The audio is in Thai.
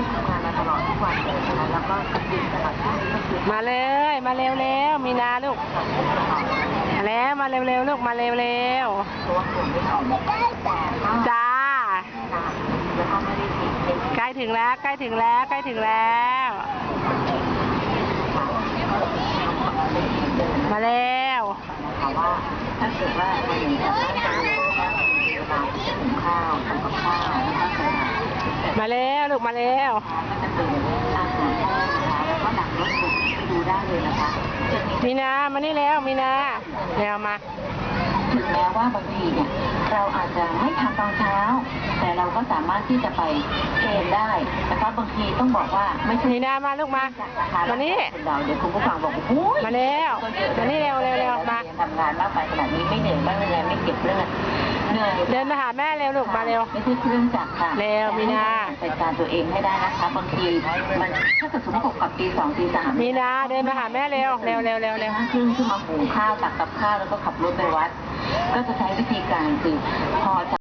คือทำงานมาตลอดทุกวันเลยนะคะแล้วก็หยุดตลอดช่วงนี้ก็คือมาเลย มาเร็วเร็วๆมีนาลูก มาแล้วมาเร็วเร็วๆลูกมาเร็วเร็วตัวกลุ่มไม่ออกแต่ก็ๆจ้า แล้วก็ไม่ได้ติดเป็นใกล้ถึงแล้วใกล้ถึงแล้วใกล้ถึงแล้ว มาแล้วนะคะว่าถ้าเกิดว่าวันหนึ่งจะตั้งใจว่าเวลาที่จะหุงข้าวทำกับข้าวนะคะเวลา มาแล้วลูกมาแล้วก็จะเป็นอาหารแห้งนะคะแล้วก็หนังรถสุกไปดูได้เลยนะคะจะมีมีนามานี่แล้วมีนาเร็วมาถึงแม้ว่าบางทีเนี่ยเราอาจจะไม่ทำตอนเช้า แต่เราก็สามารถที่จะไปเทรนได้นะคะบางทีต้องบอกว่าไม่ใช่มีนามาลูกมานะคะมานี่เราเดี๋ยวคุณผู้ฟังบอกว่าโอ้ยมาแล้วมานี่เร็วเร็วเร็วมาทำงานมากไปขนาดนี้ไม่เหนื่อยไม่เหนื่อยไม่เก็บเลือด เหนื่อยเดินมาหาแม่เร็วลูกมาเร็ว ไม่ใช่เครื่องจักรค่ะเร็วมีนาจัดการตัวเองให้ได้นะคะบางทีมันถ้าเกิดสมมติว่ากับตีสองตีสามมีนาเดินมาหาแม่เร็วเร็วเร็วเร็วเร็วห้าครึ่งขึ้นมาหุงข้าวตักกับข้าวแล้วก็ขับรถไปวัด ก็จะใช้วิธีการคือพอจะ